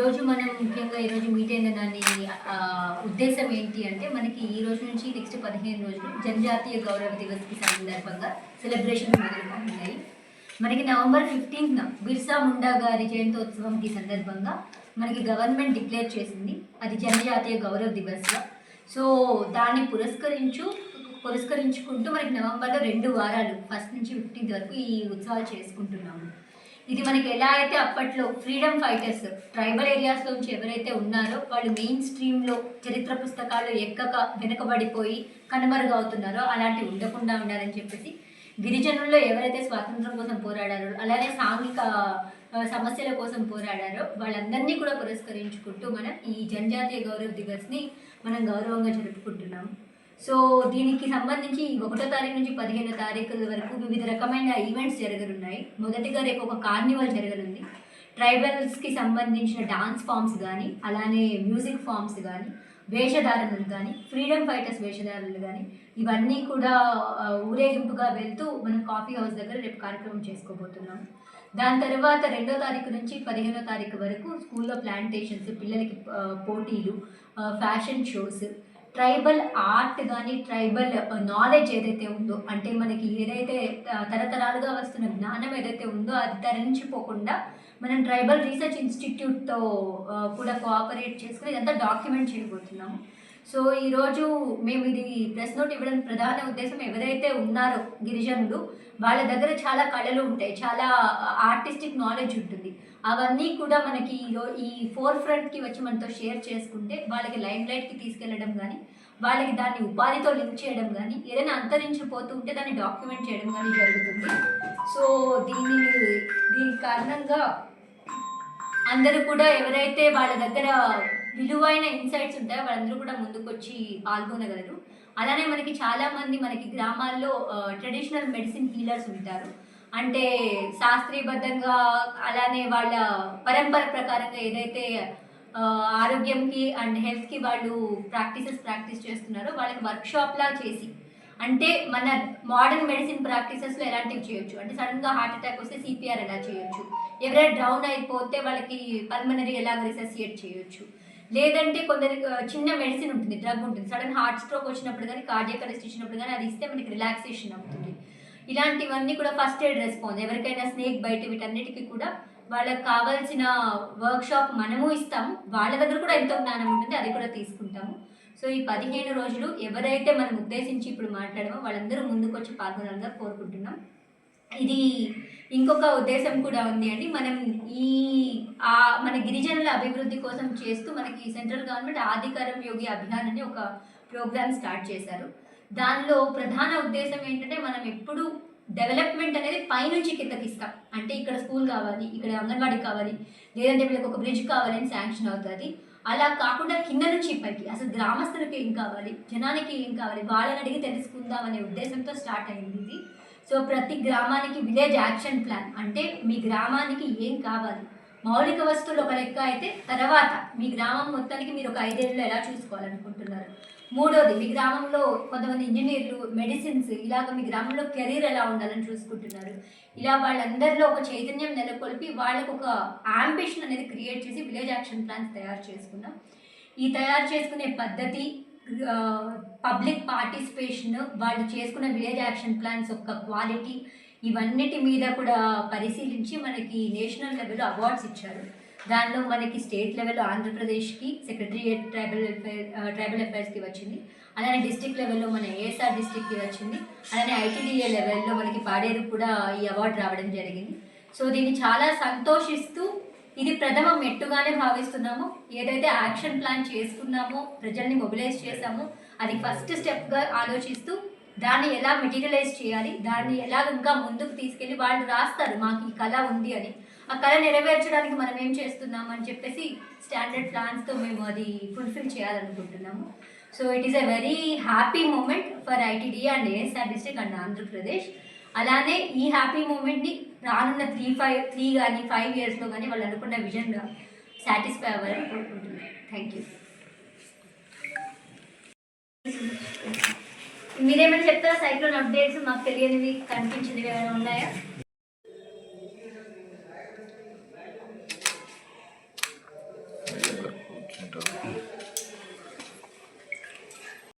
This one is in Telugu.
రోజు మనం ముఖ్యంగా ఈరోజు మీట్ అయిన దాని ఉద్దేశం ఏంటి అంటే మనకి ఈ రోజు నుంచి నెక్స్ట్ పదిహేను రోజులు జనజాతీయ గౌరవ దివస్కి సందర్భంగా సెలబ్రేషన్ మొదలుకుంటున్నాయి మనకి నవంబర్ ఫిఫ్టీన్త్న బిర్సా ముండా గారి జయంతోత్సవంకి సందర్భంగా మనకి గవర్నమెంట్ డిక్లేర్ చేసింది. అది జనజాతీయ గౌరవ దివస్గా. సో దాన్ని పురస్కరించు పురస్కరించుకుంటూ మనకి నవంబర్లో రెండు వారాలు ఫస్ట్ నుంచి ఫిఫ్టీన్త్ వరకు ఈ ఉత్సవాలు చేసుకుంటున్నాము. ఇది మనకి ఎలా అయితే అప్పట్లో ఫ్రీడమ్ ఫైటర్స్ ట్రైబల్ ఏరియాస్ నుంచి ఎవరైతే ఉన్నారో వాళ్ళు మెయిన్ స్ట్రీమ్లో చరిత్ర పుస్తకాలు ఎక్కక వెనుకబడిపోయి కనుమరుగవుతున్నారో అలాంటి ఉండకుండా ఉండాలని చెప్పేసి గిరిజనుల్లో ఎవరైతే స్వాతంత్రం కోసం పోరాడారో అలానే సాంఘిక సమస్యల కోసం పోరాడారో వాళ్ళందరినీ కూడా పురస్కరించుకుంటూ మనం ఈ జనజాతీయ గౌరవ దివస్ని మనం గౌరవంగా జరుపుకుంటున్నాము సో దీనికి సంబంధించి ఒకటో తారీఖు నుంచి పదిహేనో తారీఖుల వరకు వివిధ రకమైన ఈవెంట్స్ జరగనున్నాయి. మొదటిగా రేపు ఒక కార్నివల్ జరగనుంది. ట్రైబల్స్కి సంబంధించిన డాన్స్ ఫామ్స్ కానీ అలానే మ్యూజిక్ ఫామ్స్ కానీ వేషధారణలు కానీ ఫ్రీడమ్ ఫైటర్స్ వేషధారణలు కానీ ఇవన్నీ కూడా ఊరేగింపుగా వెళ్తూ మనం కాఫీ హౌస్ దగ్గర రేపు కార్యక్రమం చేసుకోబోతున్నాం. దాని తర్వాత రెండో తారీఖు నుంచి పదిహేనో తారీఖు వరకు స్కూల్లో ప్లాంటేషన్స్ పిల్లలకి పోటీలు ఫ్యాషన్ షోస్ ట్రైబల్ ఆర్ట్ కానీ ట్రైబల్ నాలెడ్జ్ ఏదైతే ఉందో అంటే మనకి ఏదైతే తరతరాలుగా వస్తున్న జ్ఞానం ఏదైతే ఉందో అది తరించిపోకుండా మనం ట్రైబల్ రీసెర్చ్ ఇన్స్టిట్యూట్తో కూడా కోఆపరేట్ చేసుకుని ఇదంతా డాక్యుమెంట్ చేయబోతున్నాము. సో ఈరోజు మేము ఇది ప్రెస్ నోట్ ఇవ్వడానికి ప్రధాన ఉద్దేశం ఎవరైతే ఉన్నారో గిరిజనులు వాళ్ళ దగ్గర చాలా కళలు ఉంటాయి. చాలా ఆర్టిస్టిక్ నాలెడ్జ్ ఉంటుంది. అవన్నీ కూడా మనకి ఈ ఫోర్ ఫ్రంట్కి వచ్చి మనతో షేర్ చేసుకుంటే వాళ్ళకి లైమ్ లైట్కి తీసుకెళ్ళడం కానీ వాళ్ళకి దాన్ని ఉపాధితో లింక్ చేయడం కానీ ఏదైనా అంతరించిపోతూ ఉంటే దాన్ని డాక్యుమెంట్ చేయడం కానీ జరుగుతుంది. సో దీని దీని కారణంగా అందరూ కూడా ఎవరైతే వాళ్ళ దగ్గర విలువైన ఇన్సైట్స్ ఉంటాయో వాళ్ళందరూ కూడా ముందుకొచ్చి పాల్గొనగలరు. అలానే మనకి చాలామంది మనకి గ్రామాల్లో ట్రెడిషనల్ మెడిసిన్ హీలర్స్ ఉంటారు. అంటే శాస్త్రీయబద్ధంగా అలానే వాళ్ళ పరంపర ప్రకారంగా ఏదైతే ఆరోగ్యంకి అండ్ హెల్త్కి వాళ్ళు ప్రాక్టీసెస్ ప్రాక్టీస్ చేస్తున్నారో వాళ్ళకి వర్క్షాప్లా చేసి అంటే మన మోడర్న్ మెడిసిన్ ప్రాక్టీసెస్లో ఎలాంటివి చేయొచ్చు? అంటే సడన్గా హార్ట్ అటాక్ వస్తే సిపిఆర్ ఎలా చేయొచ్చు? ఎవరైనా డౌన్ అయిపోతే వాళ్ళకి పల్మనరీ ఎలా రిససియేట్ చేయొచ్చు? లేదంటే కొందరికి చిన్న మెడిసిన్ ఉంటుంది డ్రగ్ ఉంటుంది. సడన్ హార్ట్ స్ట్రోక్ వచ్చినప్పుడు కానీ కార్డియక్ అరెస్ట్ ఇచ్చినప్పుడు కానీ అది ఇస్తే మనకి రిలాక్సేషన్ అవుతుంది. ఇలాంటివన్నీ కూడా ఫస్ట్ ఎయిడ్ రెస్పాన్స్. ఎవరికైనా స్నేక్ బయట వీటన్నిటికీ కూడా వాళ్ళకి కావాల్సిన వర్క్షాప్ మనము ఇస్తాము వాళ్ళ దగ్గర కూడా ఎంతో జ్ఞానం ఉంటుంది అది కూడా తీసుకుంటాము. సో ఈ పదిహేను రోజులు ఎవరైతే మనం ఉద్దేశించి ఇప్పుడు మాట్లాడమో వాళ్ళందరూ ముందుకొచ్చి పాల్గొనాలని కోరుకుంటున్నాం. ఇది ఇంకొక ఉద్దేశం కూడా ఉంది అండి. మనం ఈ ఆ మన గిరిజనుల అభివృద్ధి కోసం చేస్తూ మనకి సెంట్రల్ గవర్నమెంట్ ఆధికారం యోగి అభియాన్ అని ఒక ప్రోగ్రామ్ స్టార్ట్ చేశారు. దానిలో ప్రధాన ఉద్దేశం ఏంటంటే మనం ఎప్పుడు డెవలప్మెంట్ అనేది పైనుంచి కిందకి ఇస్తాం. అంటే ఇక్కడ స్కూల్ కావాలి ఇక్కడ అంగన్వాడీ కావాలి లేదంటే వీళ్ళకి ఒక బ్రిడ్జ్ కావాలని శాంక్షన్ అవుతుంది. అలా కాకుండా కింద నుంచి పైకి అసలు గ్రామస్తులకు ఏం కావాలి జనానికి ఏం కావాలి వాళ్ళని అడిగి తెలుసుకుందాం అనే ఉద్దేశంతో స్టార్ట్ అయింది ఇది. సో ప్రతి గ్రామానికి విలేజ్ యాక్షన్ ప్లాన్. అంటే మీ గ్రామానికి ఏం కావాలి? మౌలిక వస్తువులు ఒక లెక్క అయితే తర్వాత మీ గ్రామం మొత్తానికి మీరు ఒక ఐదేళ్ళు ఎలా చూసుకోవాలనుకుంటున్నారు? మూడోది మీ గ్రామంలో కొంతమంది ఇంజనీర్లు మెడిసిన్స్ ఇలాగ మీ గ్రామంలో కెరీర్ ఎలా ఉండాలని చూసుకుంటున్నారు? ఇలా వాళ్ళందరిలో ఒక చైతన్యం నెలకొల్పి వాళ్ళకు ఒక ఆంబిషన్ అనేది క్రియేట్ చేసి విలేజ్ యాక్షన్ ప్లాన్స్ తయారు చేసుకున్నాం ఈ తయారు చేసుకునే పద్ధతి పబ్లిక్ పార్టిసిపేషన్ వాళ్ళు చేసుకున్న విలేజ్ యాక్షన్ ప్లాన్స్ యొక్క క్వాలిటీ ఇవన్నిటి మీద కూడా పరిశీలించి మనకి నేషనల్ లెవెల్లో అవార్డ్స్ ఇచ్చారు. దానిలో మనకి స్టేట్ లెవెల్లో ఆంధ్రప్రదేశ్కి సెక్రటరియట్ ట్రైబల్ వెల్ఫేర్ ట్రైబల్ అఫైర్స్కి వచ్చింది. అలానే డిస్టిక్ లెవెల్లో మన ఏఎస్ఆర్ డిస్టిక్కి వచ్చింది. అలానే ఐటీడీఏ లెవెల్లో మనకి పాడేరు కూడా ఈ అవార్డు రావడం జరిగింది. సో దీన్ని చాలా సంతోషిస్తూ ఇది ప్రథమ మెట్టుగానే భావిస్తున్నాము. ఏదైతే యాక్షన్ ప్లాన్ చేసుకున్నామో ప్రజల్ని మొబిలైజ్ చేశామో అది ఫస్ట్ స్టెప్గా ఆలోచిస్తూ దాన్ని ఎలా మెటీరియలైజ్ చేయాలి దాన్ని ఎలా ఇంకా ముందుకు తీసుకెళ్ళి వాళ్ళు రాస్తారు మాకు ఈ కళ ఉంది అని. ఆ కళ నెరవేర్చడానికి మనం ఏం చేస్తున్నాం అని చెప్పేసి స్టాండర్డ్ ప్లాన్స్తో మేము అది ఫుల్ఫిల్ చేయాలనుకుంటున్నాము. So it is a very happy moment for ITD and ASR district and Andhra Pradesh అలానే ఈ హ్యాపీ మూమెంట్ని రానున్న త్రీ ఫైవ్ త్రీ కానీ ఫైవ్ ఇయర్స్లో కానీ వాళ్ళు అనుకున్న విజన్గా సాటిస్ఫై అవ్వాలని కోరుకుంటున్నాను థ్యాంక్ యూ మీరేమైనా చెప్తారా? సైక్లోన్ అప్డేట్స్ మాకు తెలియనివి కనిపించినవి ఏమైనా ఉన్నాయా?